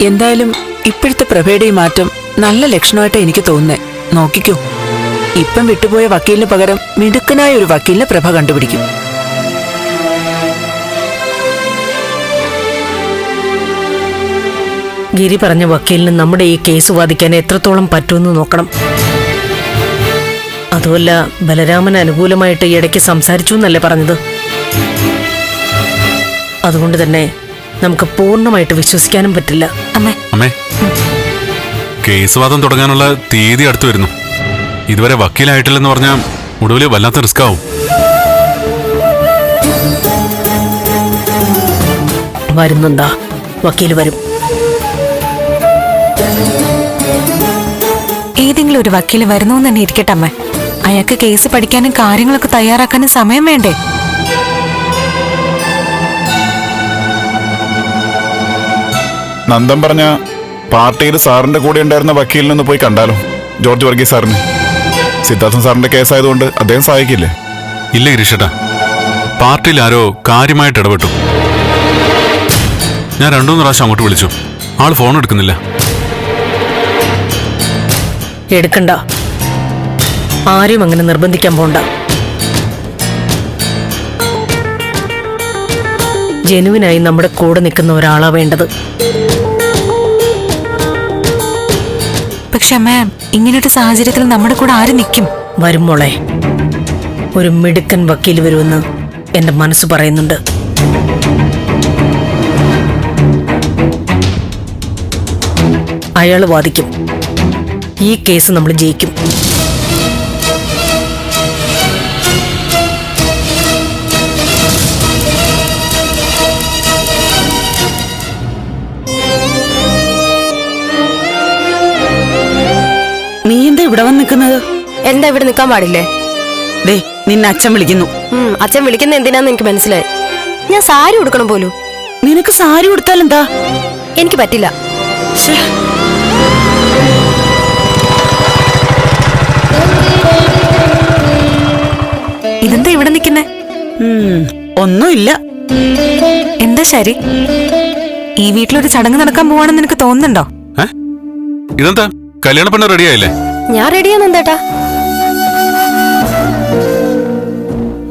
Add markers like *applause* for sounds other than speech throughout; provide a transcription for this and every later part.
എന്തായാലും ഇപ്പോഴത്തെ പ്രഭയുടെ ഈ മാറ്റം നല്ല ലക്ഷണമായിട്ട് എനിക്ക് തോന്നുന്നേ. നോക്കിക്കോ. ഇപ്പം വിട്ടുപോയ വക്കീലിന് പകരം മിടുക്കനായ ഒരു വക്കീലിനെ പ്രഭ കണ്ടുപിടിക്കും. ഗിരി പറഞ്ഞ വക്കീലിന് നമ്മുടെ ഈ കേസ് വാദിക്കാൻ എത്രത്തോളം പറ്റുമെന്ന് നോക്കണം. അതുമല്ല ബലരാമൻ അനുകൂലമായിട്ട് ഇടയ്ക്ക് സംസാരിച്ചു എന്നല്ലേ പറഞ്ഞത്? അതുകൊണ്ട് തന്നെ നമുക്ക് പൂർണമായിട്ട് വിശ്വസിക്കാനും പറ്റില്ല. അമ്മേ. അമ്മേ കേസ് വാദം തുടങ്ങാനുള്ള തീയതി അടുത്തു വരുന്നു. ഇതുവരെ വക്കീലായിട്ടില്ലെന്ന് പറഞ്ഞാൽ ഒടുവിൽ വല്ലാത്ത റിസ്ക് ആവും വരുന്നുണ്ടാ. വക്കീൽ വരും. ഏതെങ്കിലും ഒരു വക്കീൽ വരുന്നു തന്നെ ഇരിക്കട്ടെ അമ്മേ. അയാൾക്ക് കേസ് പഠിക്കാനും കാര്യങ്ങളൊക്കെ തയ്യാറാക്കാനും സമയം വേണ്ടേ? നന്ദൻ പറഞ്ഞ പാർട്ടിയിൽ സാറിന്റെ കൂടെ ഉണ്ടായിരുന്ന വക്കീലിനൊന്ന് പോയി കണ്ടാലോ? ജോർജ് വർഗീസ് സാറിന്. സിദ്ധാർത്ഥൻ സാറിന്റെ കേസായതുകൊണ്ട് അദ്ദേഹം സഹായിക്കില്ലേ? ഇല്ല ഗിരീഷേട്ടാ. പാർട്ടിയിൽ ആരോ കാര്യമായിട്ട് ഇടപെട്ടു. ഞാൻ രണ്ടു മൂന്ന് പ്രാവശ്യം അങ്ങോട്ട് വിളിച്ചു. ആൾ ഫോൺ എടുക്കുന്നില്ല. എടുക്കണ്ട. ആരും അങ്ങനെ നിർബന്ധിക്കാൻ പോണ്ട. ജനുവിനായി നമ്മുടെ കൂടെ നിൽക്കുന്ന ഒരാളാ വേണ്ടത്. പക്ഷെ ഇങ്ങനൊരു സാഹചര്യത്തിൽ നമ്മുടെ കൂടെ ആര് നിൽക്കും വരും ഒരു മിടുക്കൻ വക്കീൽ വരുമെന്ന് എന്റെ മനസ്സ് പറയുന്നുണ്ട്. അയാൾ വാദിക്കും. ഈ കേസ് നമ്മൾ ജയിക്കും. നിൽക്കുന്നത്? എന്താ ഇവിടെ നിൽക്കാൻ പാടില്ലേ? ദേ നിന്നെ അച്ഛൻ വിളിക്കുന്നു. അച്ഛൻ വിളിക്കുന്ന എന്തിനാന്ന് എനിക്ക് മനസ്സിലായി. ഞാൻ സാരി ഉടുക്കണം പോലും. നിനക്ക് സാരി കൊടുത്താൽ എന്താ എനിക്ക് പറ്റില്ല. ഇതെന്താ ഇവിടെ നിൽക്കുന്നേ? ഒന്നുമില്ല. എന്താ ശരി? ഈ വീട്ടിലൊരു ചടങ്ങ് നടക്കാൻ പോവാണെന്ന് നിനക്ക് തോന്നുന്നുണ്ടോ? ഇതെന്താ? കല്യാണ പെണ്ണ് റെഡിയായില്ലേ ഞാൻ റെഡിയാന്ന് എന്താട്ടാ?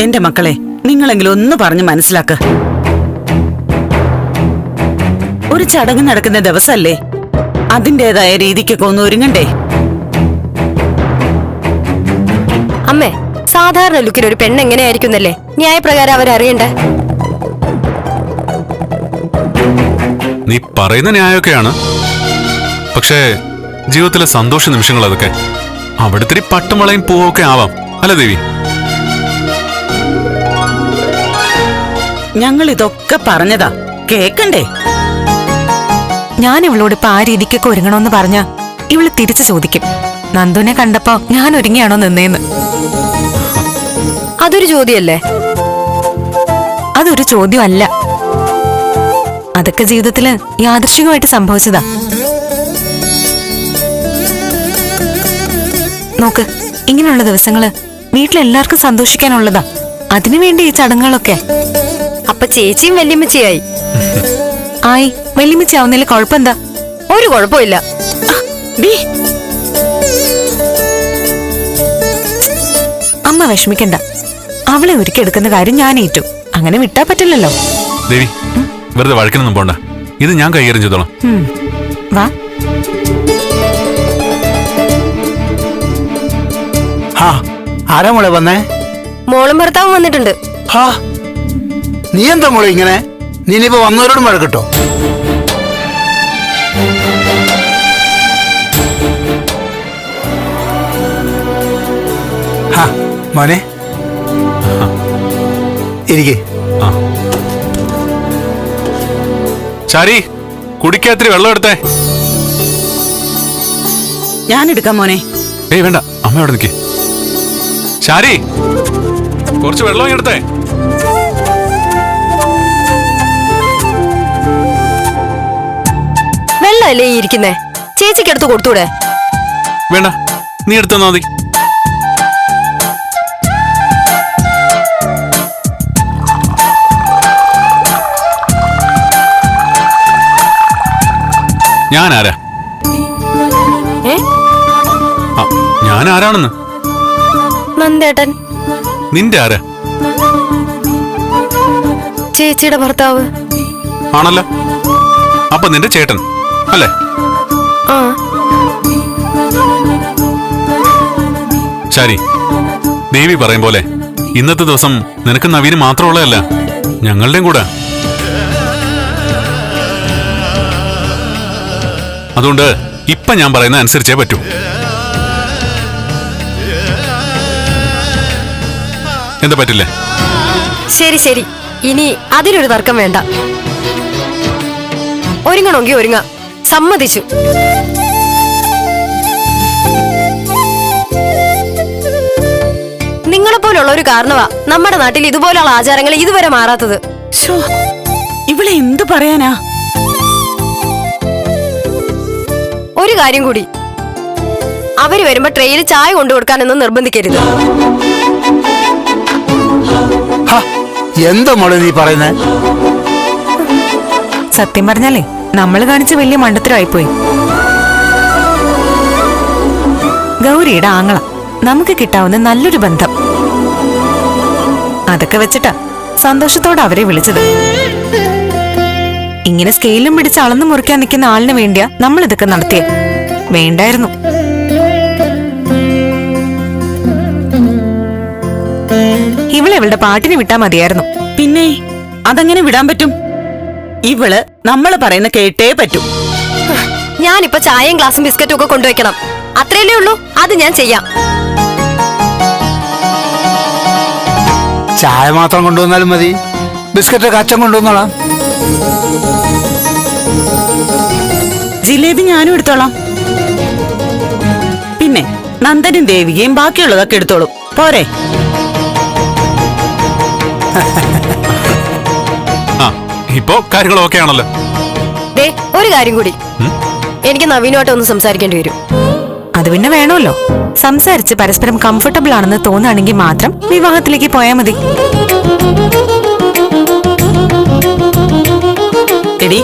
എന്റെ മക്കളെ നിങ്ങളെങ്കിലും ഒന്ന് പറഞ്ഞ് മനസ്സിലാക്ക. ഒരു ചടങ്ങ് നടക്കുന്ന ദിവസമല്ലേ അതിന്റെതായ രീതിക്കൊക്കെ ഒന്ന് ഒരുങ്ങണ്ടേ? അമ്മേ സാധാരണ ലുക്കിൽ ഒരു പെണ്ണ് എങ്ങനെയായിരിക്കുന്നല്ലേ? ന്യായപ്രകാരം അവരറിയണ്ടേ നീ പറയുന്ന ന്യായമൊക്കെയാണ്. പക്ഷേ ജീവിതത്തിലെ സന്തോഷ നിമിഷങ്ങൾ അതൊക്കെ. അവിടുത്തെ പട്ടുമളയും പൂവൊക്കെ ആവാം. അല്ല ദേവി? ഞങ്ങൾ ഇതൊക്കെ പറഞ്ഞതാ. കേക്കണ്ടേ? ഞാൻ ഇവളോട് ഇപ്പൊ ആ രീതിക്കൊക്കെ ഒരുങ്ങണമെന്ന് പറഞ്ഞ ഇവൾ തിരിച്ചു ചോദിക്കും. നന്ദുനെ കണ്ടപ്പോ ഞാൻ ഒരുങ്ങിയാണോ നിന്നേന്ന്. അതൊരു ചോദ്യമല്ലേ? അതൊരു ചോദ്യമല്ല. അതൊക്കെ ജീവിതത്തിൽ യാദൃശികമായിട്ട് സംഭവിച്ചതാ. നോക്ക് ഇങ്ങനെയുള്ള ദിവസങ്ങൾ വീട്ടിലെല്ലാവർക്കും സന്തോഷിക്കാനുള്ളതാ. അതിനുവേണ്ടി ഈ ചടങ്ങുകളൊക്കെ. അപ്പൊ ചേച്ചിയും വല്യമ്മച്ചിയായി. ആയി വല്യമ്മച്ചിയാവുന്നതിൽ കുഴപ്പമെന്താ? ഒരു കുഴപ്പമില്ല. അമ്മ വിഷമിക്കണ്ട. അവളെ ഒരുക്കിയെടുക്കുന്ന കാര്യം ഞാൻ ഏറ്റു. അങ്ങനെ വിട്ടാ പറ്റില്ലല്ലോ. ദേവി വെറുതെ വഴക്കിനൊന്നും പോണ്ട. ഇത് ഞാൻ കൈകാര്യം ചെയ്തോളാം. വാ. ഹാ ആരാ മോളെ വന്നേ? മോളും ഭർത്താവും വന്നിട്ടുണ്ട്. ഹാ നീ എന്താ മോളെ ഇങ്ങനെ? നീ ഇനിയിപ്പോ വന്നവരോടും വഴക്കിട്ടോ ഹാ മോനെ. ഇരിക്കേ. ആ. ശാരി കുടിക്കാത്തിരി വെള്ളം എടുത്തേ. ഞാൻ എടുക്കാം മോനെ. ഏയ് വേണ്ട അമ്മ അവിടെ നിൽക്കേ ശാരി കുറച്ച് വെള്ളം എടുത്തേ വെള്ളമല്ലേ ഈ ഇരിക്കുന്നേ? ചേച്ചിക്ക് എടുത്ത് കൊടുത്തൂടെ? വേണ്ട. നീ എടുത്തന്നാ മതി. ഞാൻ ആരാ ഞാൻ ആരാണെന്ന് നന്ദേട്ടൻ നിന്റെ ആരാ? ചേച്ചിയുടെ ഭർത്താവ്. ആണല്ലോ. അപ്പൊ നിന്റെ ചേട്ടൻ അല്ലേ? ആ. ശരി. ദേവി പറയും പോലെ ഇന്നത്തെ ദിവസം നിനക്ക് നവീന് മാത്രമുള്ളതല്ല ഞങ്ങളുടെയും കൂടെ. അതുകൊണ്ട് ഇപ്പൊ ഞാൻ പറയുന്ന അനുസരിച്ചേ പറ്റൂ. എന്താ പറ്റില്ലേ? ശരി ശരി. ഇനി അതിലൊരു തർക്കം വേണ്ട. ഒരുങ്ങണമെങ്കിൽ ഒരുങ്ങ. സമ്മതിച്ചു. നിങ്ങളെ പോലുള്ള ഒരു കാരണവാ നമ്മുടെ നാട്ടിൽ ഇതുപോലുള്ള ആചാരങ്ങൾ ഇതുവരെ മാറാത്തത്. ഇവിടെ എന്ത് പറയാനാ? ഒരു കാര്യം കൂടി. അവർ വരുമ്പോ ട്രെയിനിൽ ചായ കൊണ്ടു കൊടുക്കാനൊന്നും നിർബന്ധിക്കരുത്. എന്താ മോളെ നീ പറയുന്നേ? സത്യം പറഞ്ഞാലേ നമ്മൾ കാണിച്ച വലിയ മണ്ടത്തരമായിപ്പോയി. ഗൗരിയുടെ ആങ്ങള നമുക്ക് കിട്ടാവുന്ന നല്ലൊരു ബന്ധം. അതൊക്കെ വെച്ചിട്ടാ സന്തോഷത്തോടെ അവരെ വിളിച്ചത്. ഇങ്ങനെ സ്കെയിലും പിടിച്ച് അളന്നു മുറിക്കാൻ നിൽക്കുന്ന ആളിന് വേണ്ടിയാ നമ്മൾ ഇതൊക്കെ നടത്തിയേ. വേണ്ടായിരുന്നു. ഇവളെ ഇവളുടെ പാട്ടിന് വിട്ടാ മതിയായിരുന്നു. പിന്നെ? അതങ്ങനെ വിടാൻ പറ്റും? ഇവൾ നമ്മൾ പറയുന്ന കേട്ടേ പറ്റൂ. ഞാനിപ്പോ ചായയും ഗ്ലാസും ബിസ്ക്കറ്റും ഒക്കെ കൊണ്ടുവയ്ക്കണം. അത്രയല്ലേ ഉള്ളൂ? അത് ഞാൻ ചെയ്യാം. ചായ മാത്രം കൊണ്ടുവന്നാലും മതി. ബിസ്ക്കറ്റ് അച്ഛൻ കൊണ്ടുവന്നോളാം. ജിലേബി ഞാനും എടുത്തോളാം. പിന്നെ നന്ദനും ദേവികയും ബാക്കിയുള്ളതൊക്കെ എടുത്തോളും. പോരെ. ഇപ്പോ കാര്യങ്ങളൊക്കെ ആണല്ലോ ദേ ഒരു കാര്യം കൂടി. എനിക്ക് നവീനുമായിട്ട് ഒന്ന് സംസാരിക്കേണ്ടി വരും. അത് പിന്നെ വേണമല്ലോ. സംസാരിച്ച് പരസ്പരം കംഫർട്ടബിൾ ആണെന്ന് തോന്നുകയാണെങ്കിൽ മാത്രം വിവാഹത്തിലേക്ക് പോയാൽ മതി. എടി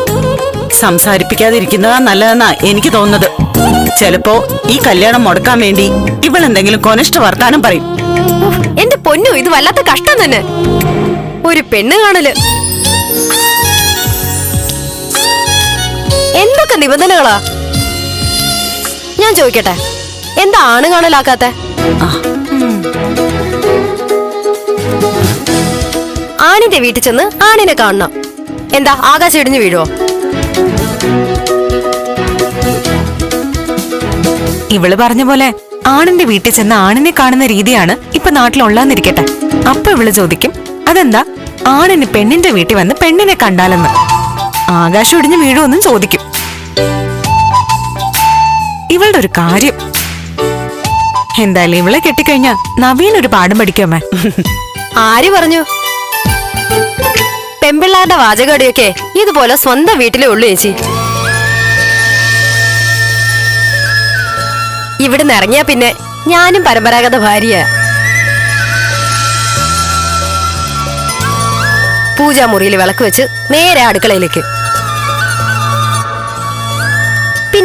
സംസാരിപ്പിക്കാതിരിക്കുന്നതാ നല്ലതെന്നാ എനിക്ക് തോന്നുന്നത്. ചിലപ്പോ ഈ കല്യാണം മുടക്കാൻ വേണ്ടി ഇവൾ എന്തെങ്കിലും കൊനിഷ്ഠ വർത്താനം പറയും. എന്റെ പൊന്നു ഇത് വല്ലാത്ത കഷ്ടം തന്നെ. ഒരു പെണ്ണ് കാണൽ. എന്തൊക്കെ നിബന്ധനകളാ? ഞാൻ ചോദിക്കട്ടെ എന്താ ആണ് കാണലാക്കാത്ത ആണിന്റെ വീട്ടിൽ ചെന്ന് ആണിനെ കാണണം. എന്താ ആകാശം ഇടിഞ്ഞു വീഴുവോ? ഇവൾ പറഞ്ഞ പോലെ ആണിന്റെ വീട്ടിൽ ചെന്ന് ആണിനെ കാണുന്ന രീതിയാണ് ഇപ്പൊ നാട്ടിലുള്ളന്നിരിക്കട്ടെ അപ്പൊ ഇവൾ ചോദിക്കും അതെന്താ? ആണിന് പെണ്ണിന്റെ വീട്ടിൽ വന്ന് പെണ്ണിനെ കണ്ടാലെന്ന്? ആകാശം ഇടിഞ്ഞു വീഴുമെന്നും ചോദിക്കും. ഇവളുടെ ഒരു കാര്യം. എന്തായാലും ഇവളെ കെട്ടിക്കഴിഞ്ഞാ നവീൻ ഒരു പാഠം പഠിക്കുമേ ആര് പറഞ്ഞു? പെമ്പിള്ളാരുടെ വാചകടിയൊക്കെ ഇതുപോലെ സ്വന്തം വീട്ടിലേ ഉള്ളു ചേച്ചി. ഇവിടുന്ന് ഇറങ്ങിയാ പിന്നെ ഞാനും പരമ്പരാഗത ഭാര്യ പൂജാമുറിയിൽ വിളക്ക് വെച്ച് നേരെ അടുക്കളയിലേക്ക്.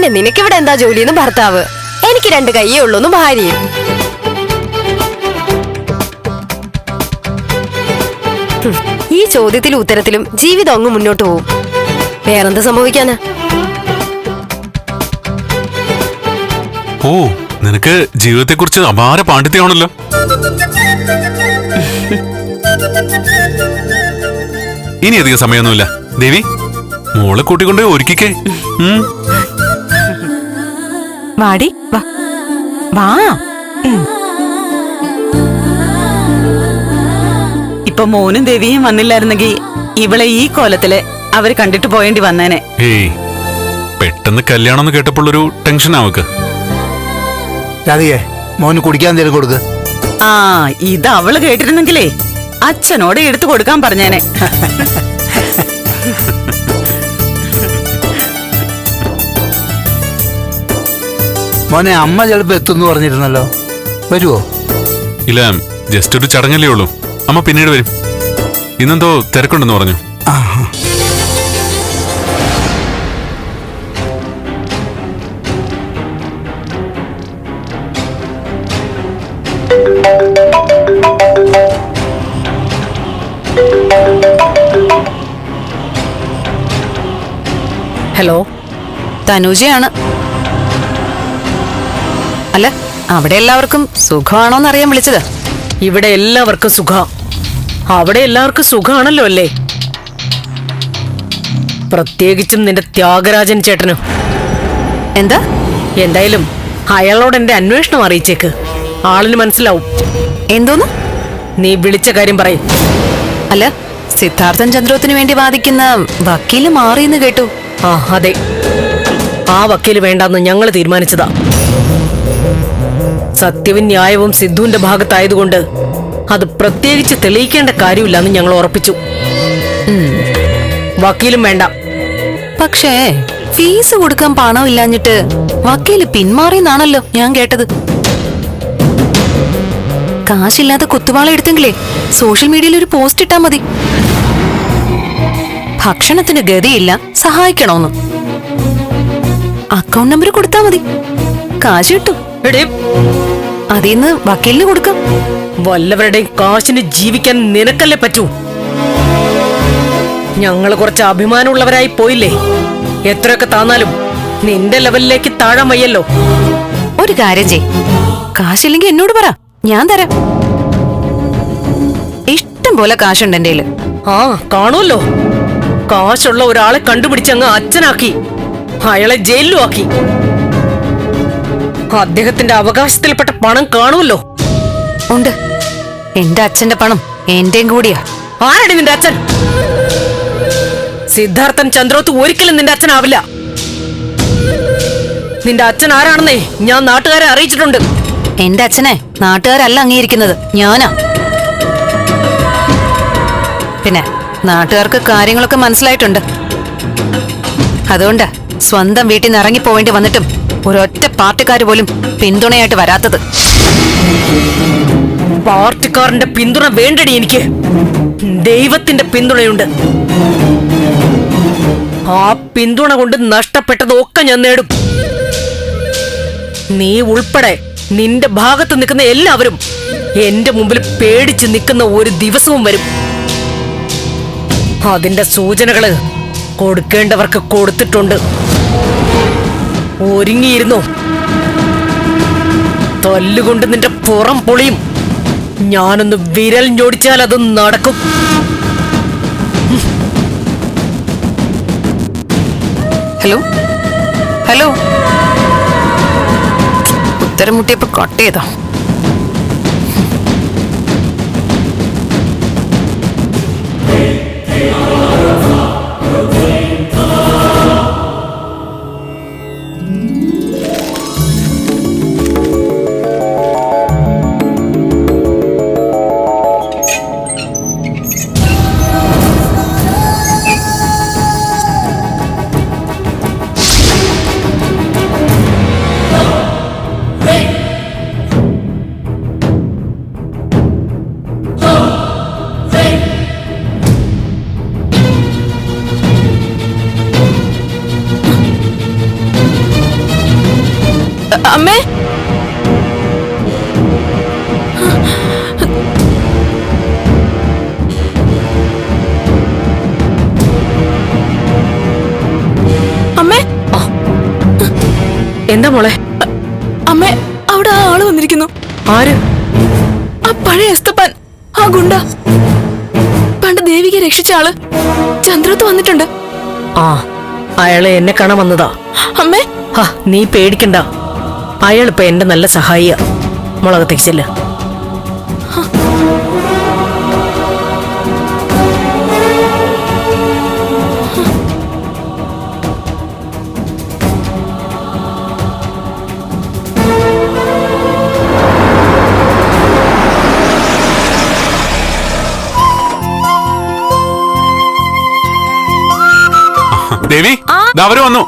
പിന്നെ നിനക്കിവിടെ എന്താ ജോലിയെന്ന് ഭർത്താവ്? എനിക്ക് രണ്ട് കൈയേ ഉള്ളൂന്ന് ഭാര്യയും. ഈ ചോദ്യത്തിലും ഉത്തരത്തിലും ജീവിതം അങ്ങ് മുന്നോട്ട് പോവും. വേറെന്ത് സംഭവിക്കാനാ? ഓ നിനക്ക് ജീവിതത്തെക്കുറിച്ച് അപാര പാണ്ഡിത്യമാണല്ലോ. ഇനി അധികം സമയമൊന്നുമില്ല. ദേവി മോളെ കൂട്ടിക്കൊണ്ടേ ഒരുക്കിക്കേ. വാടി വാ. വാ. ഇപ്പൊ മോനും ദേവിയും വന്നില്ലായിരുന്നെങ്കിൽ ഇവളെ ഈ കോലത്തിൽ അവർ കണ്ടിട്ട് പോയേണ്ടി വന്നേനെ. ഏയ് പെട്ടെന്ന് കല്യാണം കേട്ടപ്പോൾ കേട്ടപ്പോഴൊരു ടെൻഷൻ ആവുക രാധികേ മോന് കുടിക്കാൻ എന്തെങ്കിലും കൊടുക്ക്. ആ ഇത് അവൾ കേട്ടിരുന്നെങ്കിലേ അച്ഛനോട് എടുത്തു കൊടുക്കാൻ പറഞ്ഞേനെ. *laughs* മോനെ അമ്മ ചിലപ്പോ എത്തും പറഞ്ഞിരുന്നല്ലോ. വരുവോ? ഇല്ല ജസ്റ്റ് ഒരു ചടങ്ങല്ലേ ഉള്ളൂ. അമ്മ പിന്നീട് വരും. ഇന്നെന്തോ തിരക്കുണ്ടെന്ന് പറഞ്ഞു. ഹലോ തനുജയാണ്. അല്ല അവിടെ എല്ലാവർക്കും സുഖമാണോന്ന് അറിയാൻ വിളിച്ചത്. ഇവിടെ എല്ലാവർക്കും സുഖ. അവിടെ എല്ലാവർക്കും സുഖമാണല്ലോ അല്ലേ? പ്രത്യേകിച്ചും നിന്റെ ത്യാഗരാജൻ ചേട്ടനും. എന്താ? എന്തായാലും അയാളോട് എന്റെ അന്വേഷണം അറിയിച്ചേക്ക്. ആളിന് മനസ്സിലാവും. എന്തോന്ന്? നീ വിളിച്ച കാര്യം പറയും. അല്ല സിദ്ധാർത്ഥൻ ചന്ദ്രോത്തിന് വേണ്ടി വാദിക്കുന്ന വക്കീൽ മാറിയെന്ന് കേട്ടു. ആ അതെ. ആ വക്കീൽ വേണ്ടെന്ന് ഞങ്ങൾ തീരുമാനിച്ചതാ. സത്യവും ന്യായവും സിദ്ധുവിന്റെ ഭാഗത്തായതുകൊണ്ട് അത് പ്രത്യേകിച്ച് തെളിയിക്കേണ്ട കാര്യമില്ലെന്ന് ഞങ്ങൾ ഉറപ്പിച്ചു. വക്കീലും വേണ്ട. പക്ഷേ ഫീസ് കൊടുക്കാൻ പണം ഇല്ലാഞ്ഞിട്ട് വക്കീൽ പിന്മാറിയെന്നാണല്ലോ ഞാൻ കേട്ടത്. കാശില്ലാതെ കുത്തുവാള എടുത്തെങ്കിലേ സോഷ്യൽ മീഡിയയിൽ ഒരു പോസ്റ്റ് ഇട്ടാ മതി. ഭക്ഷണത്തിന് ഗതിയില്ല സഹായിക്കണോന്ന്. അക്കൗണ്ട് നമ്പർ കൊടുത്താ മതി. കാശ് കിട്ടും. അതിന്ന് വക്കീലിന് കൊടുക്കാം. വല്ലവരുടെയും കാശിന് ജീവിക്കാൻ നിനക്കല്ലേ പറ്റൂ? ഞങ്ങൾ കുറച്ച് അഭിമാനമുള്ളവരായി പോയില്ലേ? എത്രയൊക്കെ താന്നാലും നിന്റെ ലെവലിലേക്ക് താഴാൻ വയ്യല്ലോ. ഒരു കാര്യം ചെയ് കാശില്ലെങ്കിൽ എന്നോട് പറ. ഞാൻ തരാം. ഇഷ്ടം പോലെ കാശുണ്ട് എന്റെ ആ കാണുമല്ലോ കാശുള്ള ഒരാളെ കണ്ടുപിടിച്ച് അങ്ങ് അച്ഛനാക്കി. അയാളെ ജയിലിലും ആക്കി. അദ്ദേഹത്തിന്റെ അവകാശത്തിൽപ്പെട്ട പണം കാണുമല്ലോ? ഉണ്ട്. എന്റെ അച്ഛന്റെ പണം എന്റെയും കൂടിയാ. ആരടി നിന്റെ അച്ഛൻ? സിദ്ധാർത്ഥൻ ചന്ദ്രോത്ത് ഒരിക്കലും നിന്റെ അച്ഛനാവില്ല. നിന്റെ അച്ഛൻ ആരാണെന്നേ ഞാൻ നാട്ടുകാരെ അറിയിച്ചിട്ടുണ്ട്. എന്റെ അച്ഛനെ നാട്ടുകാരല്ല അംഗീകരിക്കുന്നത് ഞാനാ. പിന്നെ നാട്ടുകാർക്ക് കാര്യങ്ങളൊക്കെ മനസ്സിലായിട്ടുണ്ട്. അതുകൊണ്ട് സ്വന്തം വീട്ടിൽ നിന്ന് ഇറങ്ങി പോവേണ്ടി വന്നിട്ടും ഒരൊറ്റ പാർട്ടിക്കാർ പോലും പിന്തുണയായിട്ട് വരാത്തത്. പാർട്ടിക്കാരന്റെ പിന്തുണ വേണ്ടടി എനിക്ക്. ദൈവത്തിന്റെ പിന്തുണയുണ്ട്. ആ പിന്തുണ കൊണ്ട് നഷ്ടപ്പെട്ടതൊക്കെ ഞാൻ നേടും. നീ ഉൾപ്പെടെ നിന്റെ ഭാഗത്ത് നിൽക്കുന്ന എല്ലാവരും എന്റെ മുമ്പിൽ പേടിച്ച് നിൽക്കുന്ന ഒരു ദിവസവും വരും. അതിന്റെ സൂചനകൾ കൊടുക്കേണ്ടവർക്ക് കൊടുത്തിട്ടുണ്ട്. ഒരുങ്ങിയിരുന്നു. തല്ലുകൊണ്ട് നിന്റെ പുറം പൊളിയും. ഞാനൊന്ന് വിരൽ ഞൊടിച്ചാൽ അത് നടക്കും. ഹലോ? ഹലോ? ഉത്തരം മുട്ടിയപ്പോ കട്ട് ചെയ്തോ? ആര്? ആ പഴയ എസ്തപ്പാൻ ആ ഗുണ്ട. പണ്ട് ദേവികയെ രക്ഷിച്ച ആൾ ചന്ദ്രത്ത് വന്നിട്ടുണ്ട്. ആ അയാളെ എന്നെ കാണാൻ വന്നതാ. അമ്മേ. നീ പേടിക്കണ്ട. അയാളിപ്പോ എന്റെ നല്ല സഹായിയ. മുളകത്തേക്ക് ചെല്ല് ദേവി അവർ വന്നു.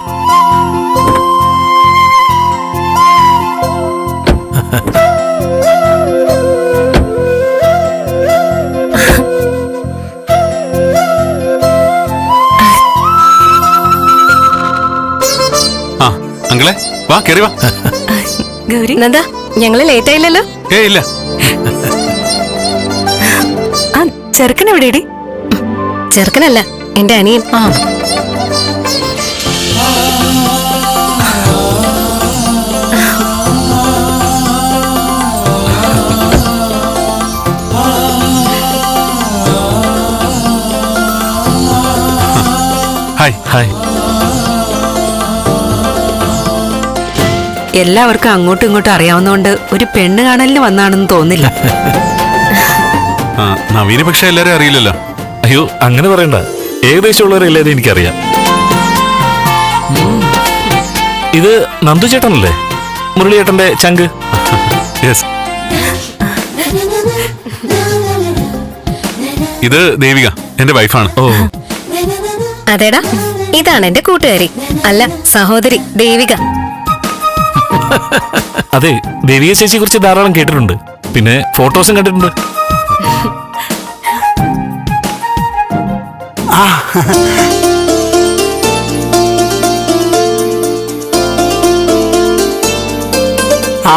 ആ അങ്കിളെ വാ കേറി വാ. ഗൗരി എന്താ? ഞങ്ങൾ ലേറ്റ് ആയില്ലല്ലോ? ഏ ഇല്ല. ആ ചെറുക്കൻ എവിടെയടി? ചെറുക്കനല്ല എന്റെ അനിയൻ. ആ. എല്ലാവർക്കും അങ്ങോട്ടും ഇങ്ങോട്ടും അറിയാവുന്നതുകൊണ്ട് ഒരു പെണ്ണ് കാണലിന് വന്നാണെന്ന് തോന്നില്ല. ആ നവീന് പക്ഷെ എല്ലാരും അറിയില്ലല്ലോ. അയ്യോ അങ്ങനെ പറയണ്ട. ഏകദേശം ഉള്ളവരെല്ലാരും എനിക്കറിയാം. ഇത് നന്ദു ചേട്ടനല്ലേ? മുരളിയേട്ടന്റെ ചങ്ക്. യെസ് ഇത് ദേവിക എന്റെ വൈഫാണ്. ഓ. അതേടാ ഇതാണ് എന്റെ കൂട്ടുകാരി. അല്ല സഹോദരി ദേവിക. *laughs* അതെ ദേവിയ ചേച്ചിയെ കുറിച്ച് ധാരാളം കേട്ടിട്ടുണ്ട്. പിന്നെ ഫോട്ടോസും കണ്ടിട്ടുണ്ട്.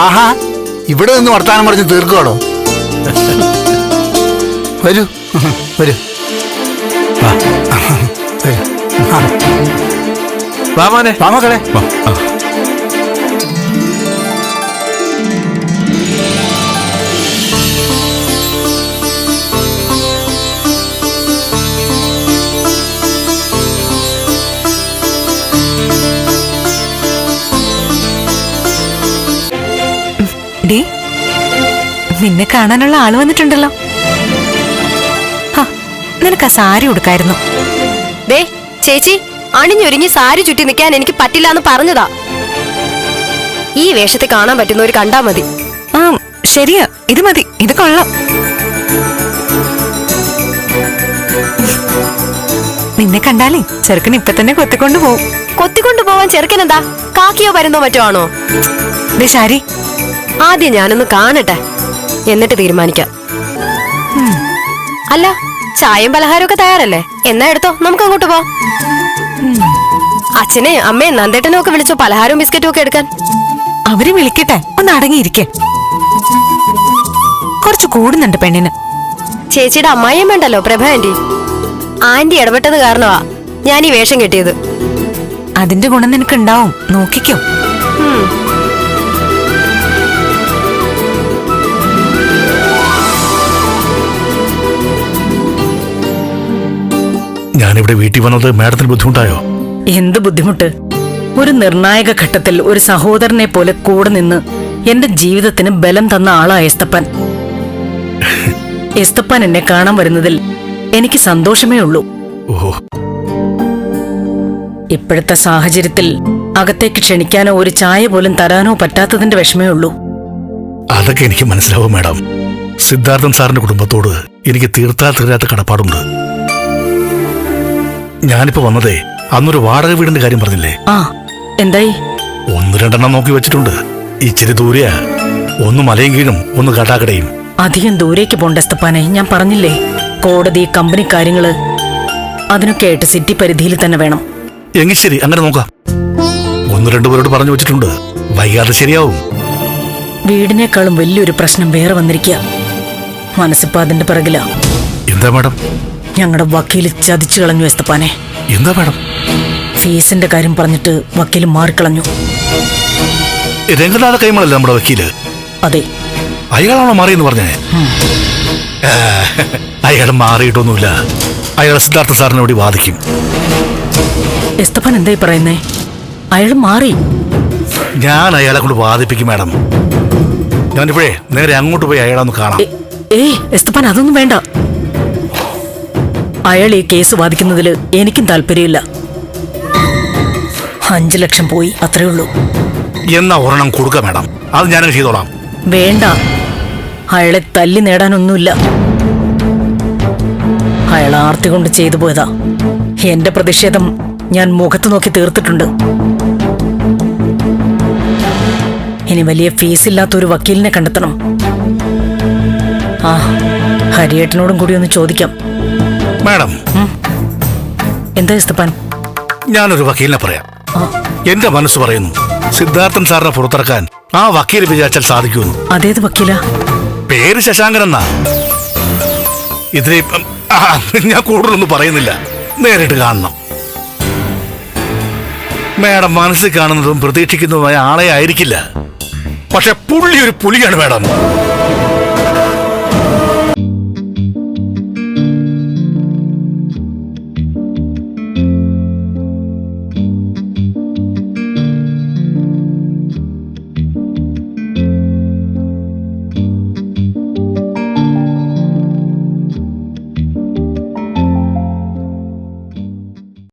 ആഹാ ഇവിടെ നിന്ന് വർത്താനം പറഞ്ഞ് തീർക്കുവാടോ? വരൂ വരൂ. വാ. വരൂ. ആ, വാമാനെ വാ മക്കളെ. വാ, നിന്നെ കാണാനുള്ള ആൾ വന്നിട്ടുണ്ടല്ലോ. നിനക്ക് ആ സാരി ഉടുക്കായിരുന്നു. ദേ ചേച്ചി അണിഞ്ഞൊരുങ്ങി സാരി ചുറ്റി നിൽക്കാൻ എനിക്ക് പറ്റില്ല എന്ന് പറഞ്ഞതാ. ഈ വേഷത്തെ കാണാൻ പറ്റുന്ന ഒരു കണ്ടാ മതി. ആ ശരിയാ ഇത് മതി ഇത് കൊള്ളാം. നിന്നെ കണ്ടാലേ ചെറുക്കൻ ഇപ്പൊ തന്നെ കൊത്തിക്കൊണ്ടു പോവും. കൊത്തിക്കൊണ്ടു പോവാൻ ചെറുക്കൻ എന്താ കാക്കിയോ വരുന്നോ മറ്റോ ആണോ? ശാരി. ആദ്യം ഞാനൊന്ന് കാണട്ടെ. എന്നിട്ട് തീരുമാനിക്കാം. അല്ല ചായയും പലഹാരവും ഒക്കെ തയ്യാറല്ലേ? എന്നാ എടുത്തോ നമുക്ക് അങ്ങോട്ട് പോവാം. അച്ഛനെ അമ്മയും നന്ദേട്ടനും ഒക്കെ വിളിച്ചോ പലഹാരവും ബിസ്ക്കറ്റും ഒക്കെ എടുക്കാൻ? അവർ വിളിക്കട്ടെ ഒന്ന് അടങ്ങിയിരിക്കെ. കുറച്ച് കൂടുന്നുണ്ട് പെണ്ണിന്. ചേച്ചിയുടെ അമ്മായിയും വേണ്ടല്ലോ പ്രഭ ആന്റി. ആന്റി ഇടപെട്ടത് കാരണമാ ഞാൻ ഈ വേഷം കെട്ടിയത്. അതിന്റെ ഗുണം നിനക്ക് ഉണ്ടാവും നോക്കിക്കോ. ഞാനിവിടെ വീട്ടിൽ വന്നത് മാഡത്തിന് ബുദ്ധിമുട്ടായോ? എന്ത് ബുദ്ധിമുട്ട്? ഒരു നിർണായക ഘട്ടത്തിൽ ഒരു സഹോദരനെ പോലെ കൂടെ നിന്ന് എന്റെ ജീവിതത്തിന് ബലം തന്ന ആളാ എസ്തപ്പൻ. എസ്തപ്പൻ എന്നെ കാണാൻ വരുന്നതിൽ എനിക്ക് സന്തോഷമേ ഉള്ളൂ. ഓ ഇപ്പോഴത്തെ സാഹചര്യത്തിൽ അകത്തേക്ക് ക്ഷണിക്കാനോ ഒരു ചായ പോലും തരാനോ പറ്റാത്തതിന്റെ വിഷമേ ഉള്ളൂ. അതൊക്കെ എനിക്ക് മനസ്സിലാവും മാഡം. സിദ്ധാർത്ഥൻ സാറിന്റെ കുടുംബത്തോട് എനിക്ക് തീർത്താൽ തീരാത്ത കടപ്പാടുണ്ട്. ഞാനിപ്പോ വന്നതേ അന്നൊരു വാടക വീടിന്റെ കാര്യം പറഞ്ഞില്ലേ? ആ എന്തായി? ഒന്ന് രണ്ടെണ്ണം നോക്കി വെച്ചിട്ടുണ്ട്. ഇച്ചിരി ദൂരെയാ. ഒന്ന് മലയും കീഴും ഒന്ന് കടാകടയും അധികം ദൂരേക്ക് പോണ്ട എസ്തപ്പാനെ ഞാൻ പറഞ്ഞില്ലേ കോടതി കമ്പനി കാര്യങ്ങൾ അതിനൊക്കെ ആയിട്ട് സിറ്റി പരിധിയിൽ തന്നെ വേണം. എങ്കിൽ ശരി അങ്ങനെ നോക്കാം. ഒന്ന് രണ്ടുപേരോട് പറഞ്ഞു വെച്ചിട്ടുണ്ട്. വൈകാതെ ശരിയാവും. വീടിനേക്കാളും വലിയൊരു പ്രശ്നം വേറെ വന്നിരിക്കുക മനസ്സിപ്പോ അതിന്റെ പിറകിലാ. എന്താ മാഡം? ഞങ്ങളുടെ വക്കീൽ ചതിച്ചു കളഞ്ഞു എസ്തപ്പാനെ. എന്താ മാഡം? ഫീസിന്റെ കാര്യം പറഞ്ഞിട്ട് വക്കീൽ മാറിക്കളഞ്ഞു. രംഗനാഥ കൈമളല്ലേ നമ്മുടെ വക്കീൽ? അതെ. അയാളാണോ മാറിയെന്ന് പറഞ്ഞേ? അയാൾ മാറിയിട്ടൊന്നുമില്ല. അയാൾ സിദ്ധാർത്ഥ സാറിനെ കൂടി വാദിക്കും. എസ്തപ്പാൻ എന്തായി പറയുന്നേ? അയാൾ മാറി. ഞാൻ അയാളെ കൊണ്ട് വാദിപ്പിക്കും മാഡം. ഞാനിപ്പോഴേ നേരെ അങ്ങോട്ട് പോയി അയാളൊന്ന് കാണാം. ഏയ് എസ്തപ്പാൻ അതൊന്നും വേണ്ട. അയാൾ ഈ കേസ് വാദിക്കുന്നതിൽ എനിക്കും താല്പര്യമില്ല. അഞ്ചു ലക്ഷം പോയി അത്രേ ഉള്ളൂ. എന്നാ ഒരെണ്ണം കൊടുക്ക മാഡം. അത് ഞാൻ ചെയ്തോളാം. വേണ്ട. അയാളെ തല്ലി നേടാനൊന്നുമില്ല. അയാൾ ആർത്തി കൊണ്ട് ചെയ്തു പോയതാ. എന്റെ പ്രതിഷേധം ഞാൻ മുഖത്ത് നോക്കി തീർത്തിട്ടുണ്ട്. ഇനി വലിയ ഫീസ് ഇല്ലാത്ത ഒരു വക്കീലിനെ കണ്ടെത്തണം. ആ ഹരിയേട്ടനോടും കൂടി ഒന്ന് ചോദിക്കാം. മാഡം. എന്താ ഇസ്തപ്പാൻ ഞാനൊരു വക്കീലിനെ പറയാം. എന്റെ മനസ്സ് പറയുന്നു സിദ്ധാർത്ഥൻ സാറിനെ പുറത്തിറക്കാൻ ആ വക്കീൽ വിചാരിച്ചാൽ സാധിക്കുമെന്ന്. അതേത് വക്കീലാ? പേര് ശശാങ്കൻ എന്നാ. ഇതിനെ ആ, ഞാൻ കൂടുതലൊന്നും പറയുന്നില്ല. നേരിട്ട് കാണണം. മാഡം മനസ്സിൽ കാണുന്നതും പ്രതീക്ഷിക്കുന്നതുമായ ആളെ ആയിരിക്കില്ല. പക്ഷെ പുള്ളി ഒരു പുലിയാണ് മാഡം.